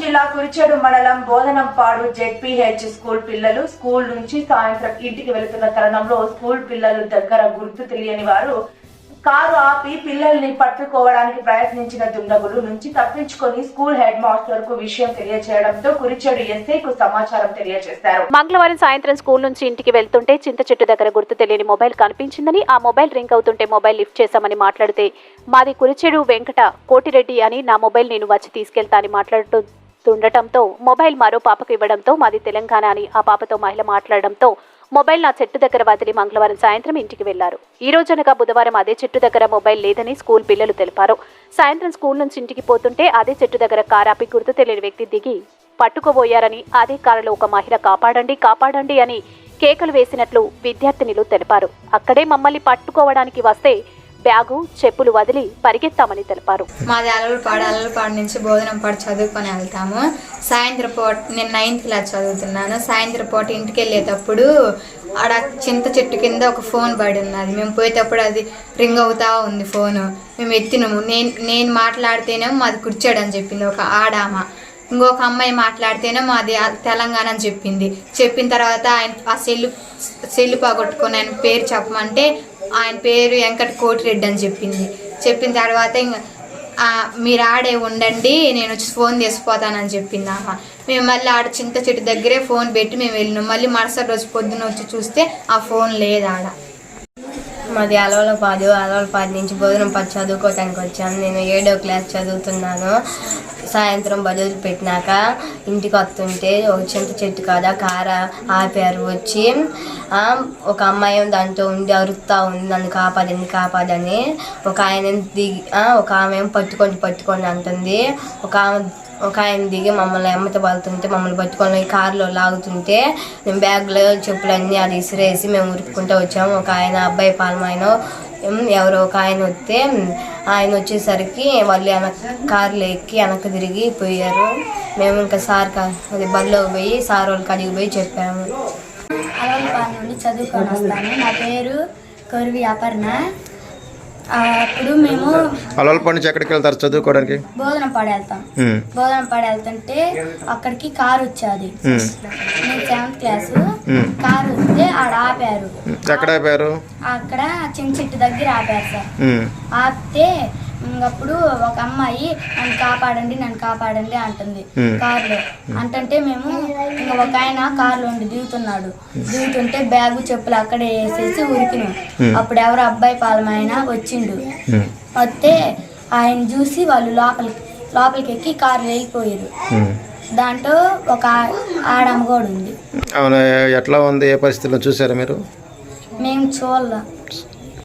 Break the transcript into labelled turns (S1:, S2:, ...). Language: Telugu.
S1: జిల్లా కురిచేడు మండలం బోధనంపాడు జెడ్పీహెచ్ స్కూల్ పిల్లలు స్కూల్ నుంచి సాయంత్రం ఇంటికి వెళుతున్న తరుణంలో స్కూల్ పిల్లలు దగ్గర గుర్తు తెలియని వారు కారు ఆపి పిల్లల్ని పట్టుకోవడానికి ప్రయత్నించిన దుండగులు నుంచి తప్పించుకొని స్కూల్ హెడ్ మాస్టర్కు విషయం తెలియజేయడంతో కురిచేడు ఎస్ఐకు సమాచారం తెలియజేశారు.
S2: మంగళవారం సాయంత్రం స్కూల్ నుంచి ఇంటికి వెళ్తుంటే చింత చెట్టు దగ్గర గుర్తు తెలియని మొబైల్ కనిపించిందని ఆ మొబైల్ రింగ్ అవుతుంటే మొబైల్ లిఫ్ట్ చేశామని మాట్లాడితే మాది కురిచెడు వెంకట కోటిరెడ్డి అని నా మొబైల్ నేను వచ్చి తీసుకెళ్తా అని తుండటంతో మొబైల్ మరో పాపకు ఇవ్వడంతో మాది తెలంగాణ అని ఆ పాపతో మహిళ మాట్లాడడంతో మొబైల్ నా చెట్టు దగ్గర వదిలి మంగళవారం సాయంత్రం ఇంటికి వెళ్ళారు ఈ రోజనగా బుధవారం అదే చెట్టు దగ్గర మొబైల్ లేదని స్కూల్ పిల్లలు తెలిపారు. సాయంత్రం స్కూల్ నుంచి ఇంటికి పోతుంటే అదే చెట్టు దగ్గర కారాపి గుర్తు తెలియని వ్యక్తి దిగి పట్టుకోబోయారని అదే కారులో ఒక మహిళ కాపాడండి కాపాడండి అని కేకలు వేసినట్లు విద్యార్థినిలు తెలిపారు. అక్కడే మమ్మల్ని పట్టుకోవడానికి వస్తే బ్యాగు చెప్పులు వదిలి పరిగెత్తామని తెలిపారు.
S3: మాది అలలపాడు అలలపాడు నుంచి భోజనం పాడు చదువుకొని వెళ్తాము. సాయంత్రం పూట నేను నైన్త్ క్లాస్ చదువుతున్నాను. సాయంత్రం పూట ఇంటికి వెళ్ళేటప్పుడు ఆడ చింత చెట్టు కింద ఒక ఫోన్ పడి ఉన్నది. మేము పోయేటప్పుడు అది రింగ్ అవుతా ఉంది ఫోను మేము ఎత్తినాము. నేను నేను మాట్లాడితేనేమో మాది కూర్చోడు అని చెప్పింది. ఒక ఆడామ. ఇంకొక అమ్మాయి మాట్లాడితేనే మాది తెలంగాణ అని చెప్పింది. చెప్పిన తర్వాత ఆయన ఆ సెల్లు సెల్లు పగొట్టుకొని ఆయన పేరు చెప్పమంటే ఆయన పేరు వెంకట కోటిరెడ్డి అని చెప్పింది. చెప్పిన తర్వాత ఇంకా మీరు ఆడే ఉండండి నేను వచ్చి ఫోన్ తీసుకుపోతానని చెప్పింది అమ్మ మేము మళ్ళీ ఆడ చింత చెట్టు దగ్గరే ఫోన్ పెట్టి మేము వెళ్ళినాం. మళ్ళీ మరుసటి రోజు పొద్దున వచ్చి చూస్తే ఆ ఫోన్ లేదు ఆడ.
S4: మాది అలవలపాదు అలవలపాదు నుంచి భోజనం పది చదువుకోవటానికి వచ్చాను. నేను ఏడో క్లాస్ చదువుతున్నాను. సాయంత్రం బదులు పెట్టినాక ఇంటికి వస్తుంటే ఒక చింత చెట్టు కాదా కార ఆపారు. వచ్చి ఒక అమ్మాయి దాంట్లో ఉండి అరుస్తూ ఉంది నన్ను కాపాడండి కాపాడని ఒక ఆయన దిగి ఒక ఆమె పట్టుకొని పట్టుకొని అంటుంది. ఒక ఆమె ఒక ఆయన దిగి మమ్మల్ని ఎమ్మత పడుతుంటే మమ్మల్ని పట్టుకొని కారులో లాగుతుంటే మేము బ్యాగ్లో చెప్పులన్నీ అది ఇసిరేసి మేము ఉరుక్కుంటూ వచ్చాము. ఒక ఆయన అబ్బాయి పాలమైన ఎవరో ఒక ఆయన వస్తే ఆయన వచ్చేసరికి వాళ్ళు వెనక కార్లో ఎక్కి వెనక తిరిగి పోయారు. మేము ఇంకా సార్ అది బడిలోకి పోయి సార్ వాళ్ళకి అడిగి పోయి చెప్పాము.
S5: నుండి చదువుకొని వస్తాను. నా పేరు కొరివి అపర్ణ అప్పుడు మేము
S6: అలవలపాడు నుంచి ఎక్కడికి వెళ్తారు చదువుకోవడానికి?
S5: బోధనపాడు వెళ్తాం బోధనపాడు వెళ్తుంటే అక్కడికి కారు వచ్చేది. నేను సెవెంత్ క్లాసు. కారు వస్తే ఆడ ఆపారు.
S6: ఎక్కడ అయిపోయారు
S5: అక్కడ చిన్న చెట్టు దగ్గర ఆపారు సార్. ఆపితే ఇంకప్పుడు ఒక అమ్మాయి నన్ను కాపాడండి నన్ను కాపాడండి అంటుంది. కారులో. అంటుంటే మేము ఇంకా ఒక ఆయన కారులో ఉండి దిగుతున్నాడు. దిగుతుంటే బ్యాగు చెప్పులు అక్కడే వేసేసి ఉరికినాం. అప్పుడు ఎవరు అబ్బాయి పాలమైన వచ్చిండు. వస్తే ఆయన చూసి వాళ్ళు లోపలికి లోపలికి ఎక్కి కారు వెళ్ళిపోయారు. దాంట్లో ఒక ఆడమ్మ కూడా ఉంది.
S6: అవును ఎట్లా ఉంది ఏ పరిస్థితిలో చూసారా మీరు?
S5: మేము చూడాల.